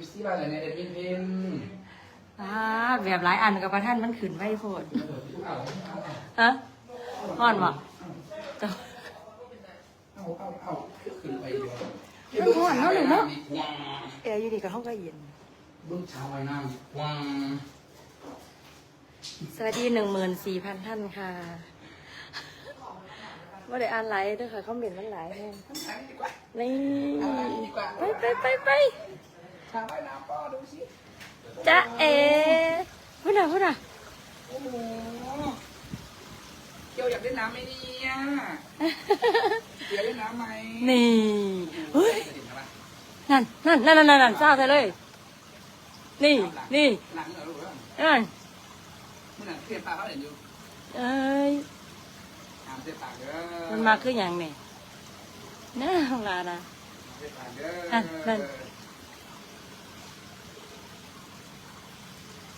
อยู่ที่บ้านอะไรเนี่ยเอ็ดวินเพนอ่าแบบหลายอันกับประท่านมันขืนไว้โพดเอาเอาเอาฮะห่อนบ่จะเอาเอาเอาขึ้นไปอยู่มันห่อนเนาะหนูเนาะว้าเอร์อยู่ดีกับห้องก็เย็นบึ้งเช้าไว้น้ำว้าสวัสดีหนึ่งหมื่นสี่พันท่านค่ะว่าได้อ่านไลน์ด้วยค่ะคอมเมนต์มันหลายแห้งใช้ดีกว่านี่ดีกว่าไปไปไปไปเช้าไว้น้ำป้อดูสิจ้าเอ๋พูดหน่ะพูดหน่ะโอ้โหเกียวอยากเล่นน้ำไหมเนี่ยเกียวเล่นน้ำไหมนี่เฮ้ยจะดิ่งอะไรนั่นนั่นนั่นนั่นนั่นเศร้าใส่เลย นี่นี่หลังเหรอลูกเอ้ยนั่นเมื่อไหร่เทียนปลาเขาเห็นอยู่เอ้ยถามเทียนปลาเด้อมันมาคืออย่างนี่น่าของลานะเทียนปลาเด้อนั่นนั่น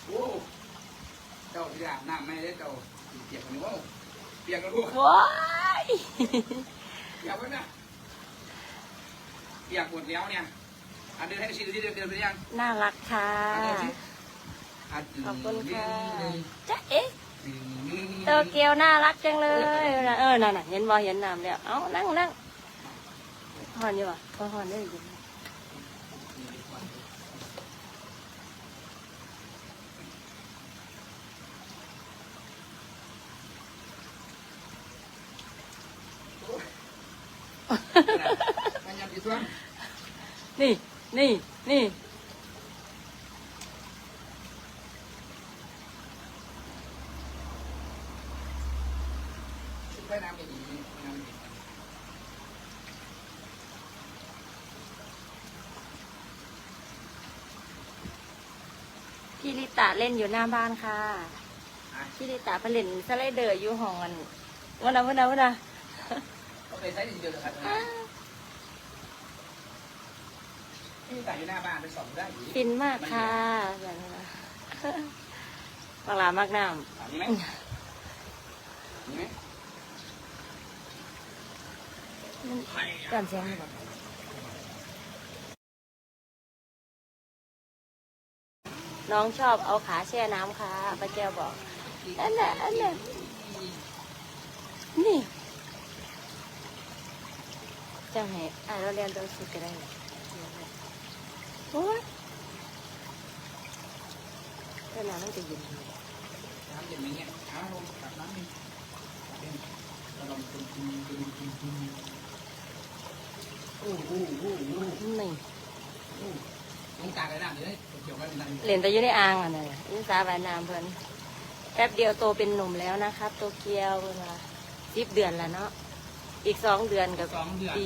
โอ้เจ้าที่ อาบน้ำไม่ได้เจ้าเปียกกันนี่ว่าเปียกกันลูกว้ายเปียกวะเนี่ยเปียกหมดแล้วเนี่ยอันเดินให้ดูสิดูสิเดินเดินไปยังน่ารักค่ะอันเดินสิอันขอบคุณค่ะนี่จ้าเอ๊ะนี่นี่นี่โตเกียวน่ารักจังเลยนะเออนั่นน่ะเห็นบอเห็นน้ำแล้วเอ้านั่งนั่งหอนอยู่อะพอหอนได้อยู่มัน ยังกี่ส่วนนี่ นี่ นี่ชุดไปน้ำไม่ดีน้ำไม่ดีพี่ลิตาเล่นอยู่หน้าบ้านค่ะอะพี่ลิตาไปเล่นสไลเดอร์อยู่ห้องกันวันนะวันนะวันนะก็เคยใช้ดีเดียวเลยครับ ที่แต่อยู่หน้าบ้านไปส่องได้อยู่ฟินมากค่ะแบบนี้นะบังลามากน้ถามนี้ไหมนี่ไหมำการเสียงแบบน้องชอบเอาขาแช่น้ำค่ะป้าแก้วบอกอันน่ะอันน่ะนี่จะให้อ่านเราเรียนตัวสุดก็ได้ โอ้ยแต่น้ำมันจะเย็นน้ำเย็นไหมเนี่ยเอาลงตักน้ำนี่ตักเองแล้วลองคุณคุณคุณคุณคุณโอ้โหโอ้นี่ลงกลางเลยน้ำเดี๋ยวเกี่ยวกันน้ำเหรียญแต่อยู่ในอ่างอะนะยิสาบายน้ำเพิ่นแป๊บเดียวโตเป็นหนุ่มแล้วนะครับ โตเกียวเวลาสิบเดือนแล้วเนาะอีกสองเดือนกับปี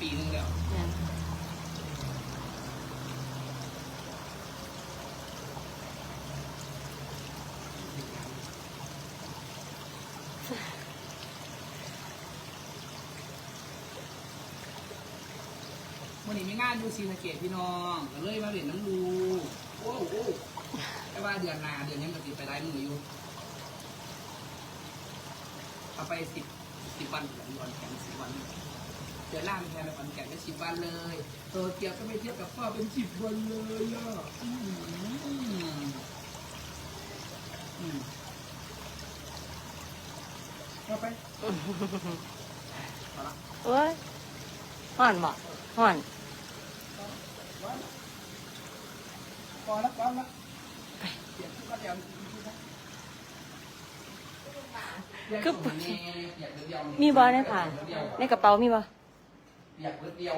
ปีนึงแล้ว นั่นวันนี้มีงานดูซีสะเกตพี่น้องก็เลยมาเรียนน้ำดูโอ้โหแต่ว่าเดือนหนาเดือนนี้มันติดไปได้มืออยู่เอาไปสิบสิบวันเดือนวันแข่งสิบวันเดือนหน้ามีแข่งไปวันแข่งไปสิบวันเลยโตเกียวก็ไม่เทียบกับพ่อเป็นสิบวันเลยอะอืมอืมเอาไปเอละโอ้ยห่อนบ่ห่อน อแล้วพอแล้วเดี๋ยวก็เดี๋ยวกเดียวมีบอในผ่านในกระเป๋ามีบ่อยากเดียว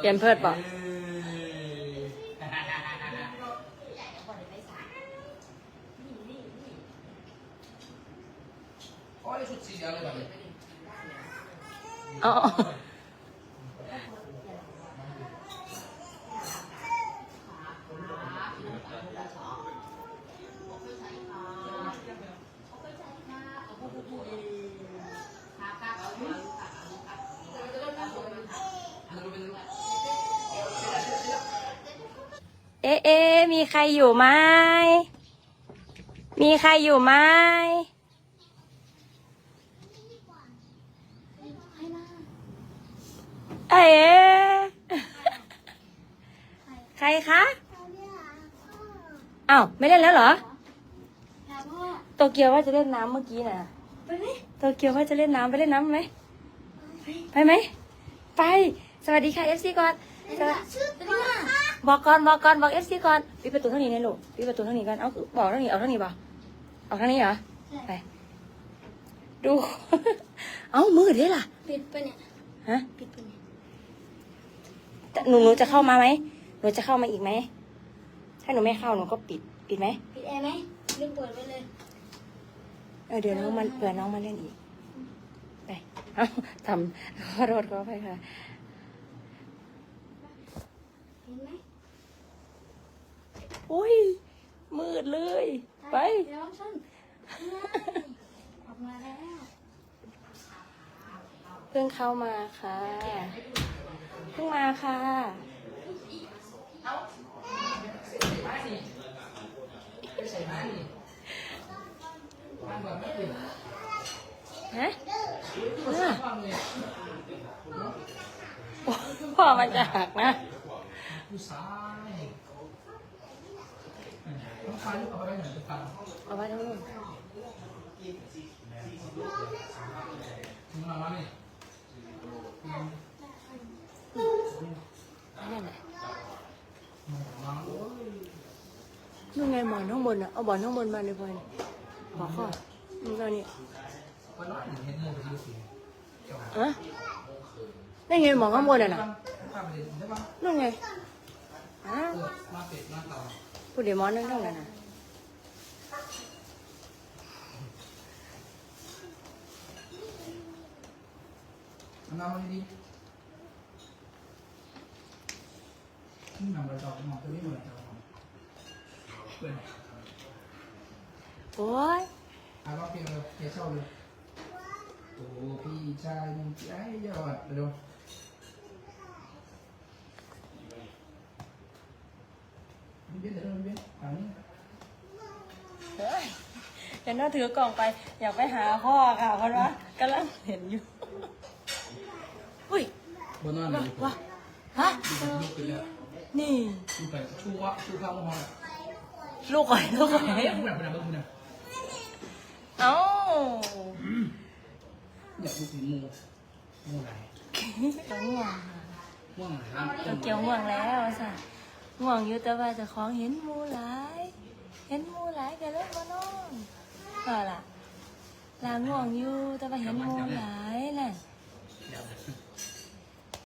เปลี่ยนเพิดบ่โอ้ยชุด สีเดียวเลยแบบนี้อ๋อเอ๊ะเอ๊ะมีใครอยู่ไหมมีใครอยู่ไหม เอ๋ใครคะอ้าวไม่เล่นแล้วเหรอโตเกียวว่าจะเล่นน้ำเมื่อกี้น่ะไปไหมโตเกียวว่าจะเล่นน้ำไปเล่นน้ำไหมไปไหมไป สวัสดีค่ะเอฟซีก่อนสวัสชื่อตัวบอกก่อนบอกก่อนบอกเอฟซีก่อนปิดประตูเท่านี้นะลูกปิดประตูเท่านี้ก่อนเอาบอกเท่านี้เอาเท่านี้บอกเอาเท่านี้เหรอไปดู เอามือเด้ล่ะ ปิดไปเนี่ยฮะปิดไปเนี่ยแต่ หนูหนูจะเข้ามาไหมหนูจะเข้ามาอีกไหมถ้าหนูไม่เข้าหนูก็ปิดปิดไหมปิดแอร์ไหมหรือเปิดไปเลย เออเดี๋ยวน้องมันเผื่อน้องมาเล่นอีกไปเอาทำขอโทษขอไปค่ะ เห็นไหมอุ้ยมืดเลย ไป เดี๋ยวฉันออกมาแล้ว เพิ่งเข้ามาค่ะเพิ่งมาค่ะ ฮะน่ะโอ้พ่อมันจะหักนะผู้ชายต้องฟันเอาไปไหนจะฟันเอาไว้ทั้งนู้นมึงมาว่านี่ นั่นแหละ น้อง นู่นไงหมอนข้าง บนอะเอาหมอนข้างบนมาเลยพลอยขอข้อนี่ก็นี่วันนั้นเห็นเลยไปดูสิอะนั่นไงหมอนข้างบนอะนะข้าไปเห็นได้ปะนู่นไงอ้าเอวอมาเป็ดมาต่อพูดเดี๋ยวหมอนนั่งเท่านั้นนะน้องดีนี่นำเราจอดมองตัวนี้หมดจอดเปิด โอ้ยอะร้องเพลงเลยเพลงเช่าเลยโอ้พี่ชายมึงใจยอดเร็วพี่เบี้ยเดี๋ยวพี่เบี้ยฝั่งนี้เฮ้ยเดี๋ยวน้าถือกล่องไป อยากไปหาพ่อค่ะเพราะว่ากำลังเห็นอยู่อุ้ยบนนั้นว้าเลยว้าฮะลูกไปแล้วนี่ลูกไปชูวะชูข้าวมะฮอยลูกก่อยลูกก่อยเฮ้ยมึงแบบมึงแบบมึงแบบ เอ้าอยากลูกถึงมูมูไหนง่วงม่วงไหนร้านตัวเกี่ยวง่วงแล้วสัง่วงอยู่แต่ว่าจะของเห็นมูหลายเห็นมูหลายก็เลิกมานอนก็ล่ะลาง่วงอยู่แต่ว่าเห็นมูหลาย